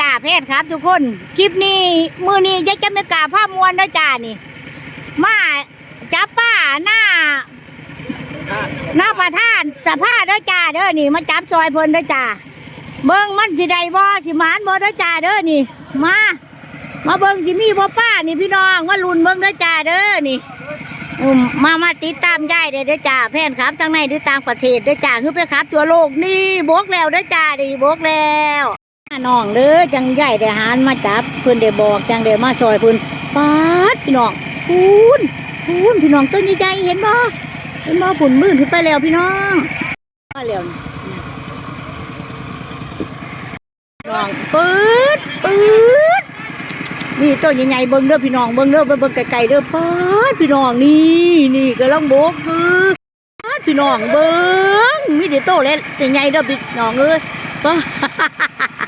จ่าเพศครับ ทุกคน คลิปนี้มือนี้ยายจะไม่กล้าผ้ามวนเด้อจ่านี่ มาจับป้าหน้าหน้าประธานสภาเด้อจ่าเด้อนี่มาจับซอยเพิ่นเด้อจ่าเบิ่งมันสิได้บ่สิหมานบ่เด้อจ่าเด้อนี่ มา มาเบิ่งสิมีบ่ป้านี่พี่น้องมาลุนเบิ่งเด้อจ่าเด้อนี่มามาติดตามยายเด้อด้อจ่าแฟนครับทั้งในหรือต่างประเทศเด้อจ่าคือไปครับ ตัวโลกนี่บกแล้วเด้อจ่าดิบกแล้ว น้องเด้อจังใหญ่ได้หารมาจับเพิ่นได้บอกจังได้มาซอยเพิ่นปาดพี่น้องคุณคุณพี่น้องต้นใหญ่ๆเห็นบ่เป็นบ่อผุนมืดขึ้นไปแล้วพี่น้องมาแล้วน้องปื๊ดปื๊ดนี่ต้นใหญ่ๆเบิ่งเด้อพี่น้องเบิ่งเด้อเบิ่งไกลๆเด้อปื๊ดพี่น้องนี่นี่กำลังโบกคือปื๊ดพี่น้องเบิ่งมีแต่โตเล็กใหญ่ๆเด้อพี่น้องเอ้ยป๊าด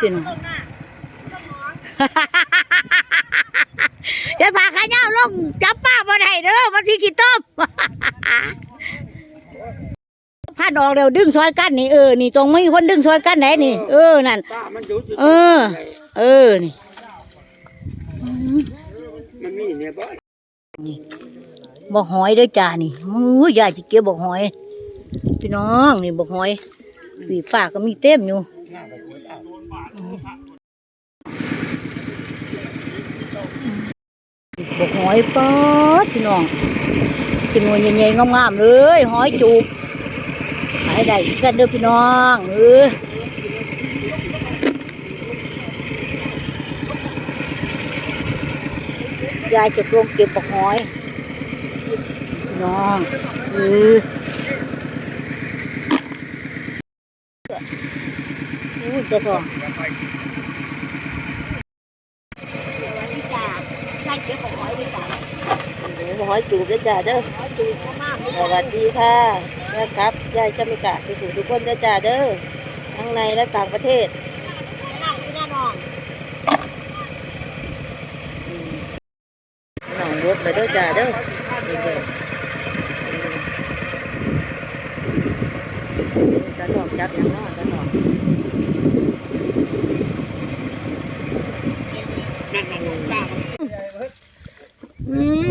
พี่น้องจะพาข้าเจ้าลงจับป้าบ่ได้เด้อมันที่ขี้ต้มพันออกเดี๋ยวดึงซอยกันนี่เออนี่ตรงไม่มีคนดึงซอยกันไหนนี่เออนั่นเออ เออนี่มันมีเนี่ยบ่บอกหอยด้วยจ้านี่มือยายจะเก็บบอกหอย พี่น้องนี่บอกหอยปีฝากก็มีเต็มอยู่ บอกหอยป๊อดพี่น้องจำนวนใหญ่ๆงามๆเลยหอยจูบขายได้กันเด้อพี่น้องเออยายจะรวมเก็บบอกหอยพี่น้องเอออู้เจ้าทอง หอยจูบด้วจ้าเด้อสวัสดีค่ะนะครับยายจามิกะสุขุสุขคนด้วจ้าเด้อทั้งในและต่างประเทศน้องรถไปด้วยจ้าเด้อจะหลอกจับอย่างน้อยจะหลอก นั่นน่ะลูกป้ามัน อืม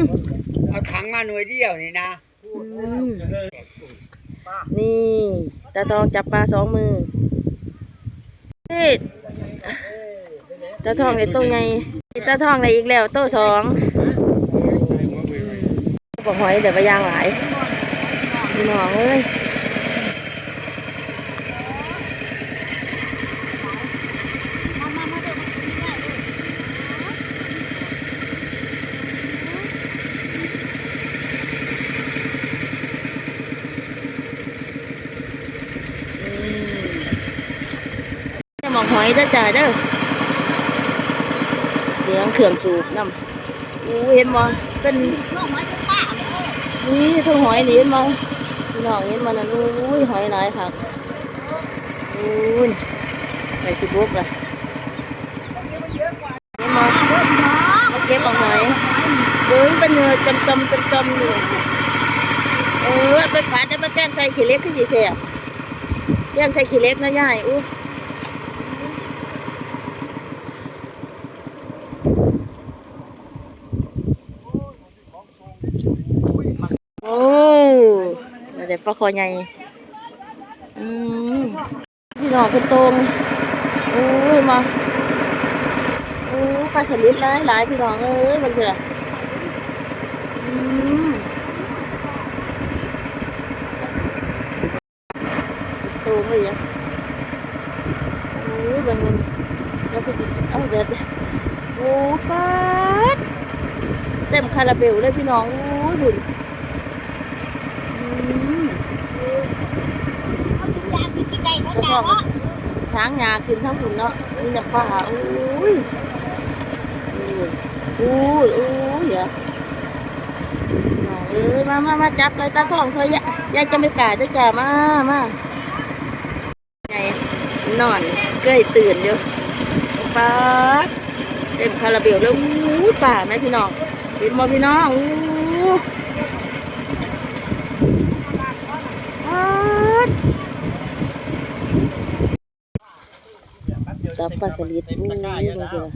เอาถัง มาหน่วยเดียวนี่นะนี่ตาทองจับปลาสองมือนี่ตาทองในตู้ไงตาทองในอีกแล้วโต๊ะสองบอกหอยเดี๋ยวไปย่างหลายพี่น้องเอ้ย องหอยเด้อจ้าเด้อเสียงเครื่องสูบน้ำอู้เห็นบ่เป็นนี่ทุ่งหอยนี่มาพี่น้องเห็นมันนั่นอุ้หอยหลายค่ะอุ้ยไปสิบุกละเห็นมามาเก็บเอาหอยเบิ้งเป็นเนื้อจำจำจำจำอยู่เออไปผัดแล้มาแกงใส่ขี้เล็กขึ้นยีเสียแกงใส่ขี้เล็กนะยายอู้โอ้เดี๋ยว ปลาคอใหญ่อืมพี่น้องคุณตรงโอ้ยมาโอ้ปลาสลิดหลายหลายพี่น้องเอ้ยมันคืออะไรอืมโตไม่ยังโอ้ยบางเงินแล้วก็จะเอาเด็ดโอ้ปัดเต็มคาราเบลเลยพี่น้องโอ้ยบุญ แล้วก็ช้างงาขึ้นทั้งขุนเนาะนี่จะป่าอุ้ยอุ้ยอุ้ยอย่าเอ้ยมามามาจับใส่ตาทองเธอยายายจะไม่กล้าจะจ่ามามาไงนอนเกยตื่นอยู่ป้าดเต็มคาราเบลแล้วอู้ป่าแม่พี่น้องเห็นบ่พี่น้องอู้ ป๊าดกับปลาสลิดอู้ยมาเถอะ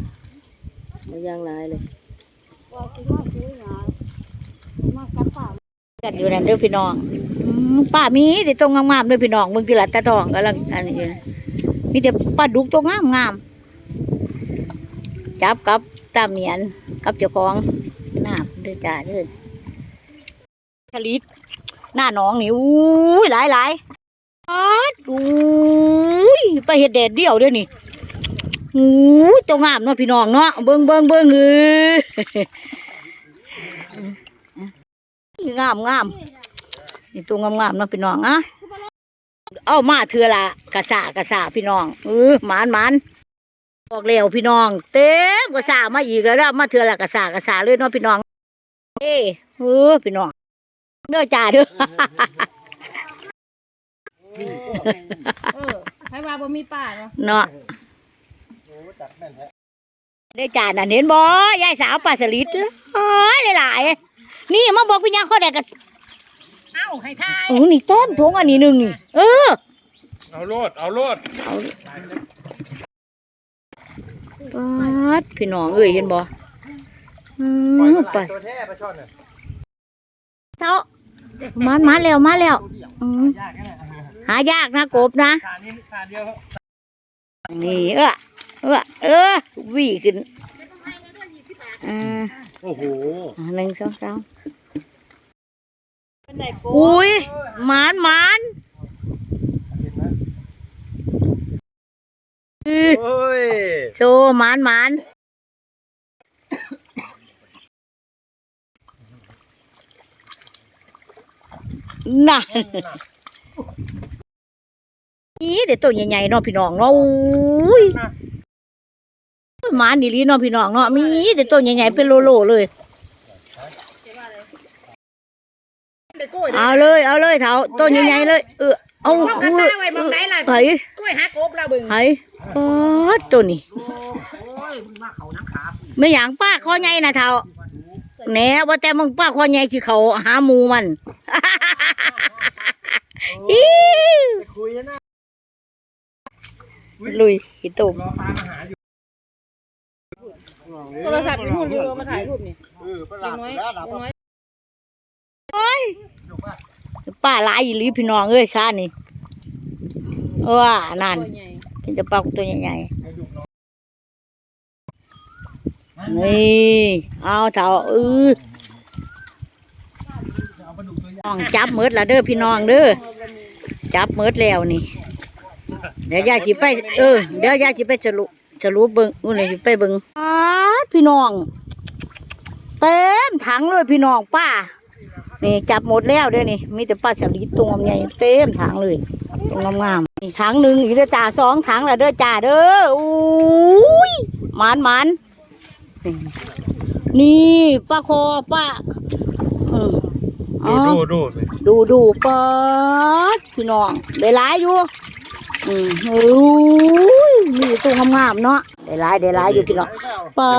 มาย่างหลายเลยกันอยู่นั่นเด้อพี่น้องอืมป้ามีแต่ตรงงามๆเด้อพี่น้องเบิ่งทีละตาทองกำลังอันนี้อยู่นะมีแต่ปลาดุกตัวงามๆจับกับตาเมียนกับเจ้าของน้ำเด้อจ้าเด้อสลิดหน้าหนองนี่อู้ยหลายหลายๆอ๊าดอู้ยไปเห็ดแดดเดียวเด้อนี่ อู้ยตัวงามเนาะพี่น้องเนาะเบิ่งเบิ่งเบิ่งเอองามงามนี่ตัวงามงามๆเนาะพี่น้องอะเอามาเถื่อละกระสากระสาพี่น้องเออหมานหมานบอกแล้วพี่น้อง เต็มกระสามาอีกแล้วนะมาเถื่อละกระสากระสาเลยเนาะพี่น้องเอ้เออพี่น้องเด้อจ่าเด้อเออให้ว่าบ่มีป้าเนาะ เนาะได้จ่าน่ะเห็นบ่ยายสาวปลาสลิดเอ้ยหลายๆนี่มาบอกพี่ยังเขาได้กระเอ้าให้ทายโอ้นี่เต็มถุงอันนี้หนึ่งนี่เออเอาโลดเอาโลดปัดพี่น้องเอ้ยเห็นบ่อืมไปตัวแท้ปลาช่อนเนี่ยเท้ามามาแล้วมาแล้วอืมหายากนะกบนะขานี้ขาเดียวครับนี่เออเออเออวิ่ขึ้นอ่าโอ้โหหนึ่งสองสามอุ้ยหมานหมานอือโอ้ยโซหมานหมานน่ะนี่เดี๋ยวตัวใหญ่ๆเนาะพี่น้องเนาะอุ้ย หมานี่ลีเนาะพี่น้องเนาะมีเดี๋ยวตัวใหญ่ๆเป็นโลโลๆเลย เอาเลยเอาเลยเถาตัวใหญ่ๆเลย เออเอาเอากระตาไว้มองไหนล่ะไผ่กล้วยหักกบเราเบิ่งไผ่ปอดตัวนี้ไม่อย่างป้าคอใหญ่นะเถาแหน่ว่าแต่มึงป้าคอใหญ่สิเขาหาหมูมันอิ๊วคุยนะลุยอีตุ่ม รอปลามาหาอยู่ โทรศัพท์อยู่นู่นอยู่มาถ่ายรูปนี่เออปลาหลาดแล้วหลาดน้อยป้าหลายอีหลีพี่น้องเอ้ยซ่านี่ว้านั่นตัวใหญ่เป็นจะปลาตัวใหญ่ๆนี่เอาเถาเออน้องจับมืดละเด้อพี่น้องเด้อจับมืดแล้วนี่ เดี๋ยวยายสิไปเออเดี๋ยวยายสิไปสรุปสรุปเบิ่งนู่นนี่สิไปเบิ่งอ้าด พี่น้อง เต็มถังเลยพี่น้องป้านี่จับหมดแล้วเด้อนี่มีแต่ปลาสลิดตัวใหญ่เต็มถังเลยตรงงามๆนี่ถังหนึ่งอีกเด้อจ่าสองถังละเด้อจ่าเด้ออุ้ยหมันหมันนี่นี่ป้าคอป้าอืมอ๋อดูดูดูดูดูปอดพี่น้องได้หลายอยู่อืมโอ้ยมีตัวงามๆเนาะ ได้หลายได้หลายอยู่พี่น้องปอ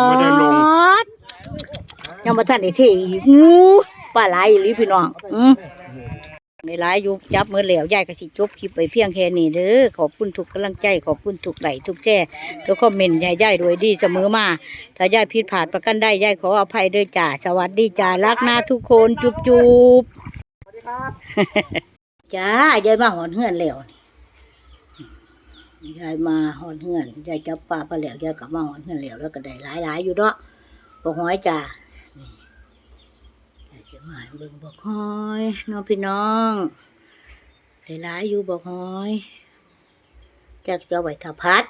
ดยังมาทันไอ้เท่อีกงูปลาหลายอยู่ลิพี่น้องอืมได้หลายอยู่จับมือเหลวยายก็สิจบคลิปไปเพียงแค่นี้เด้อขอบคุณทุกกำลังใจขอบคุณทุกไลค์ทุกแชร์ทุกคอมเมนต์ยายยายรวยดีเสมอมา ถ้ายายผิดพลาดประกันได้ยายขออภัยด้วยจ้าสวัสดีจ้ารักนะทุกคนจุบจุบจ้ายายมาหอนเฮือนแล้วนี่ ยายมาหอนเฮือนยายจับปลาปลาแล้วยายกลับมาหอนเฮือนแล้วแล้วก็ได้หลายหลายๆอยู่เนาะบอกหอยจ้านี่ยายจะมาเบิ่งบอกหอยน้องพี่น้องได้หลายอยู่บอกหอยจะจะเอาไว้ถ้าพัด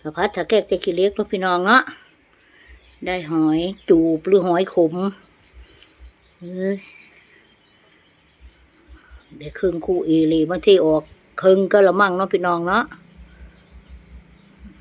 ถ้าพัดถ้าแก้จะขี้เล็กเนาะพี่น้องเนาะได้หอยจูบหรือหอยขมเอ้ยเดี๋ยวครึ่งคู่อีหลีบางทีออก ครึ่งก็ละมั่งเนาะพี่น้องเนาะ